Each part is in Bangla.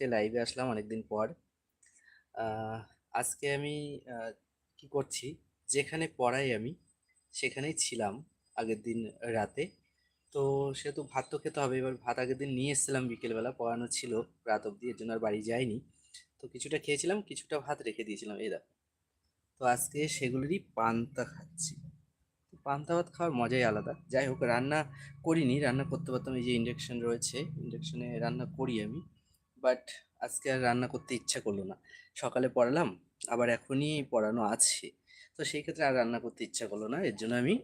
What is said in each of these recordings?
আজকে লাইভে আসলাম অনেকদিন পর। আজকে আমি কি করছি? যেখানে পড়াই আমি, সেখানেই ছিলাম আগের দিন রাতে। তো সেহেতু ভাত তো খেতে হবে, এবার ভাত আগের দিন নিয়ে এসেছিলাম, বিকেলবেলা পড়ানো ছিল, রাত অবধি, এর জন্য আর বাড়ি যাইনি। তো কিছুটা খেয়েছিলাম, কিছুটা ভাত রেখে দিয়েছিলাম দেখো। তো আজকে সেগুলোরই পান্তা খাচ্ছি। পান্তা ভাত খাওয়ার মজাই আলাদা। যাই হোক, রান্না করিনি, রান্না করতে পারতাম, এই যে ইন্ডাকশান রয়েছে ইন্ডাকশানে রান্না করি আমি। বাট আজকে আর রান্না করতে ইচ্ছা করল না। সকালে পড়ালাম, আবার এখনই পড়ানো আছে। তো সেই ক্ষেত্রে আর রান্না করতে ইচ্ছা করল না। এর জন্য আমি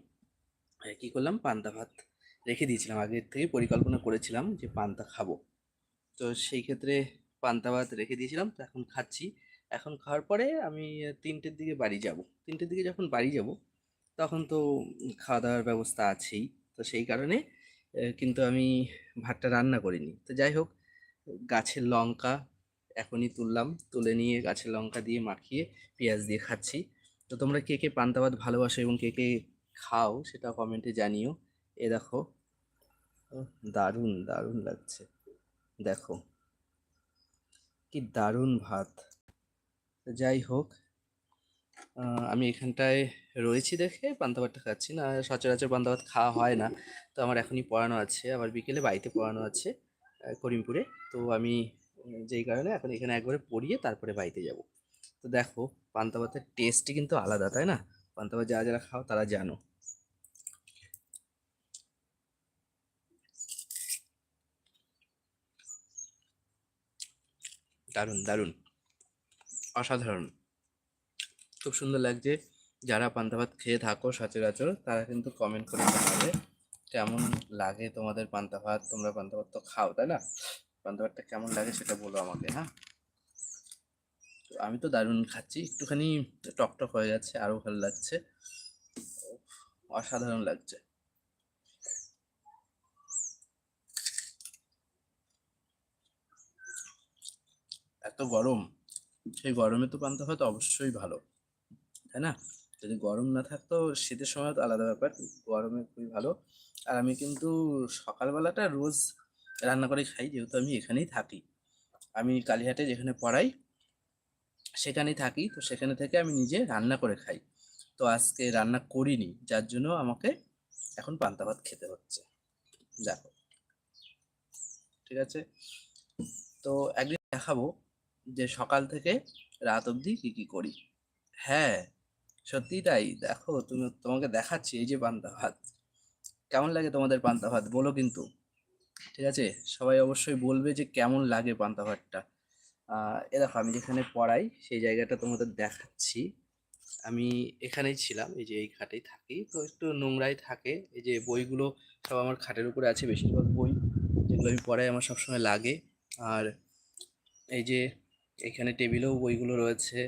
কী করলাম? পান্তা ভাত রেখে দিয়েছিলাম। আগের থেকে পরিকল্পনা করেছিলাম যে পান্তা খাব। তো সেই ক্ষেত্রে পান্তা ভাত রেখে দিয়েছিলাম। তো এখন খাচ্ছি। এখন খাওয়ার পরে আমি তিনটের দিকে বাড়ি যাব। তিনটের দিকে যখন বাড়ি যাব, তখন তো খাওয়া দাওয়ার ব্যবস্থা আছেই। তো সেই কারণে কিন্তু আমি ভাতটা রান্না করিনি। তো যাই হোক গাছের লঙ্কা এখনই তুললাম। তুলে নিয়ে গাছের লঙ্কা দিয়ে মাখিয়ে পেঁয়াজ দিয়ে খাচ্ছি। তো তোমরা কে কে পান্তা ভাত ভালোবাসো এবং কে কে খাও সেটা কমেন্টে জানিও। এ দেখো। দারুণ দারুণ লাগছে। দেখো। কি দারুণ ভাত। যাই হোক আমি এখানটায় রয়েছি দেখে পান্তা ভাতটা খাচ্ছি। না, সচরাচর পান্তা ভাত খাওয়া হয় না। তো আমার এখনই পড়ানো আছে। আবার বিকেলে বাড়িতে পড়ানো আছে। করিমপুরে। তো আমি যেই কারণে এখন এখানে একবারে পড়িয়ে তারপরে বাড়িতে যাব। তো দেখো পান্তা ভাতের টেস্টই কিন্তু আলাদা, তাই না? পান্তা ভাত যারা যারা খাও তারা জানো। দারুণ দারুণ। অসাধারণ। খুব সুন্দর লাগছে। যারা পান্তা ভাত খেয়ে থাকো সচরাচর, তারা কিন্তু কমেন্ট করে জানাবে। কেমন লাগে তোমাদের পান্তা ভাত? তোমরা পান্তা ভাত তো খাও, তাই না? পান্তা ভাতটা কেমন লাগে সেটা বলো আমাকে হ্যাঁ? তো আমি তো দারুণ খাচ্ছি। একটুখানি টক টক হয়ে যাচ্ছে আরও ভালো লাগছে। অসাধারণ লাগছে। এত গরম, সেই গরমে তো পান্তা ভাত অবশ্যই ভালো, তাই না? যদি গরম না থাকতো শীতের সময় তো আলাদা ব্যাপার, গরমে খুবই ভালো। আর আমি কিন্তু সকালবেলাটা রোজ রান্না করে খাই, যেহেতু আমি এখানেই থাকি। আমি কালীহাটে যেখানে পড়াই, সেখানেই থাকি। তো সেখানে থেকে আমি নিজে রান্না করে খাই। তো আজকে রান্না করিনি, যার জন্য আমাকে এখন পান্তা ভাত খেতে হচ্ছে। দেখো ঠিক আছে? তো একদিন দেখাবো যে সকাল থেকে রাত অবধি কি কি করি। হ্যাঁ সত্যি তাই। দেখো, তুমি তোমাকে দেখাচ্ছি এই যে পান্তা ভাত। কেমন লাগে তোমাদের পান্তা ভাত বলো কিন্তু। ঠিক আছে? সবাই অবশ্যই বলবে যে কেমন লাগে পান্তা ভাতটা এ দেখো, আমি যেখানে পড়াই, সেই জায়গাটা তোমাদের দেখাচ্ছি। আমি এখানেই ছিলাম, এই যে এই খাটেই থাকি। তো একটু নোংরাই থাকে। এই যে বইগুলো সব আমার খাটের উপরে আছে, বেশিরভাগ বই, যেগুলো আমি পড়াই, আমার সবসময় লাগে। আর এই যে এখানে টেবিলেও বইগুলো রয়েছে।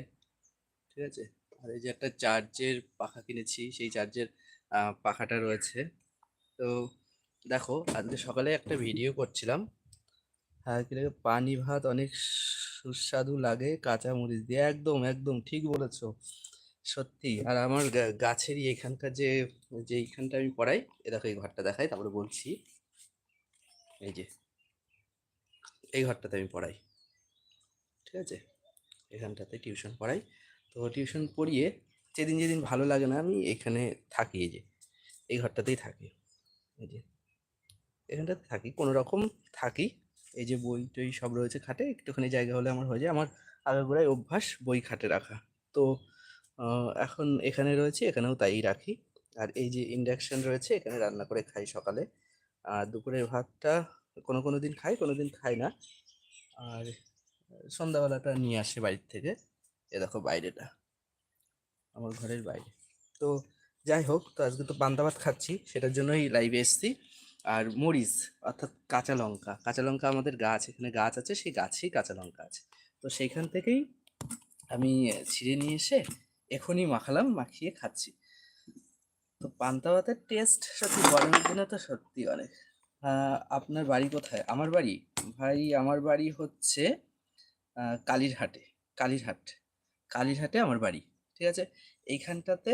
ঠিক আছে? আর এই যে একটা চার্জের পাখা কিনেছি, সেই চার্জের পাখাটা রয়েছে। তো দেখো, আজকে সকালে একটা ভিডিও করছিলাম। হ্যাঁ কি লাগে? পানি ভাত অনেক সুস্বাদু লাগে কাঁচা মরিচ দিয়ে। একদম একদম, ঠিক বলেছ। সত্যি। আর আমার গাছেরই এখানকার যে যে এইখানটা আমি পড়াই, এ দেখো, এই ঘরটা দেখাই, তারপরে বলছি। এই যে, এই ঘরটাতে আমি পড়াই। ঠিক আছে? এখানটাতে টিউশন পড়াই। তো টিউশন পড়িয়ে, যেদিন যেদিন ভালো লাগে না, আমি এখানে থাকি, এই যে, এই ঘরটাতেই থাকি। এই যে এখানটাতে থাকি, কোনো রকম থাকি। এই যে বই টই সব রয়েছে খাটে, একটুখানি জায়গা হলে আমার হয়ে যায়। আমার আগাগোড়াই অভ্যাস বই খাটে রাখা। তো এখন এখানে রয়েছে, এখানেও তাই রাখি। আর এই যে ইন্ডাকশান রয়েছে, এখানে রান্না করে খাই সকালে। আর দুপুরের ভাতটা কোনো কোনো দিন খাই, কোনো দিন খাই না। আর সন্ধ্যাবেলাটা নিয়ে আসে বাড়ির থেকে। এ দেখো বাইরেটা, আমার ঘরের বাইরে। তো যাই হোক, তো আজকে তো পান্তা ভাত খাচ্ছি, সেটার জন্যই লাইভে এসেছি। আর মরিচ, অর্থাৎ কাঁচা লঙ্কা কাঁচা লঙ্কা আমাদের গাছ, এখানে গাছ আছে, সেই গাছেই কাঁচা লঙ্কা আছে। তো সেইখান থেকেই আমি ছিঁড়ে নিয়ে এসে এখনই মাখালাম, মাখিয়ে খাচ্ছি। তো পান্তা ভাতের টেস্ট সত্যি গরমের দিনে তো সত্যি অনেক। আপনার বাড়ি কোথায়? আমার বাড়ি? ভাই, আমার বাড়ি হচ্ছে কালীরহাটে, কালীরহাট। কালীরহাটে আমার বাড়ি, ঠিক আছে? এইখানটাতে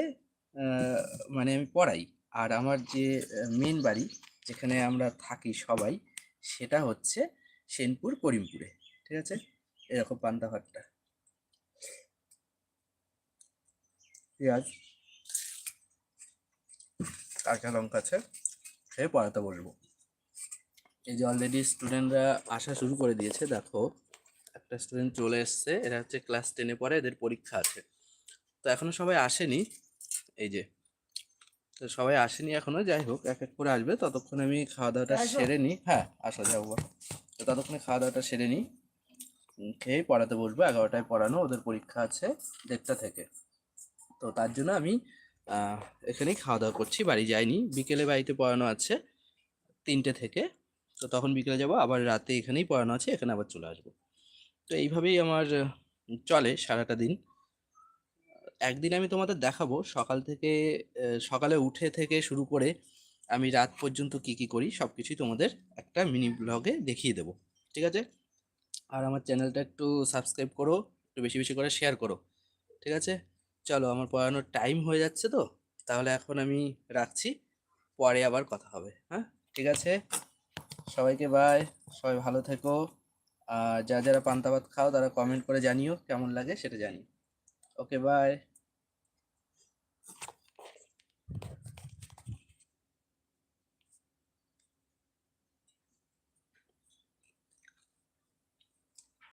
মানে আমি পড়াই। আর আমার যে মেন বাড়ি যেখানে আমরা থাকি সবাই, সেটা হচ্ছে সেনপুর করিমপুরে। ঠিক আছে? এরকম পান্তা ভাতটা। পেঁয়াজ, কাঁচা লঙ্কা আছে, খেয়ে পড়াতে বলব এই যে অলরেডি স্টুডেন্টরা আসা শুরু করে দিয়েছে, দেখো। একটা স্টুডেন্ট চলে এসছে, এরা হচ্ছে ক্লাস টেনে পরে এদের পরীক্ষা আছে। তো এখনও সবাই আসেনি। এই যে। তো সবাই আসেনি এখনও যাই হোক এক এক করে আসবে। ততক্ষণ আমি খাওয়া দাওয়াটা সেরে নিই হ্যাঁ আসা যাব তো ততক্ষণে খাওয়া দাওয়াটা সেরে নিই খেয়ে পড়াতে বসবো। এগারোটায় পড়ানো ওদের পরীক্ষা আছে দেড়টা থেকে। তো তার জন্য আমি এখানেই খাওয়া দাওয়া করছি বাড়ি যাইনি। বিকেলে বাড়িতে পড়ানো আছে তিনটে থেকে। তো তখন বিকেলে যাব আবার রাতে এখানেই পড়ানো আছে এখানে আবার চলে আসব। তো এইভাবেই আমার চলে সারাটা দিন। একদিন আমি তোমাদের দেখাবো। সকাল থেকে সকালে উঠে থেকে শুরু করে আমি রাত পর্যন্ত কি কি করি সব কিছুই তোমাদের একটা মিনি ব্লগে দেখিয়ে দেবো। ঠিক আছে? আর আমার চ্যানেলটা একটু সাবস্ক্রাইব করো, একটু বেশি বেশি করে শেয়ার করো। ঠিক আছে? চলো, আমার পড়ানোর টাইম হয়ে যাচ্ছে তো। তাহলে এখন আমি রাখছি। পরে আবার কথা হবে হ্যাঁ? ঠিক আছে? সবাইকে বাই সবাই ভালো থেকো। আর যা যারা পান্তা ভাত খাও, তারা কমেন্ট করে জানিও, কেমন লাগে সেটা জানিও। Okay bye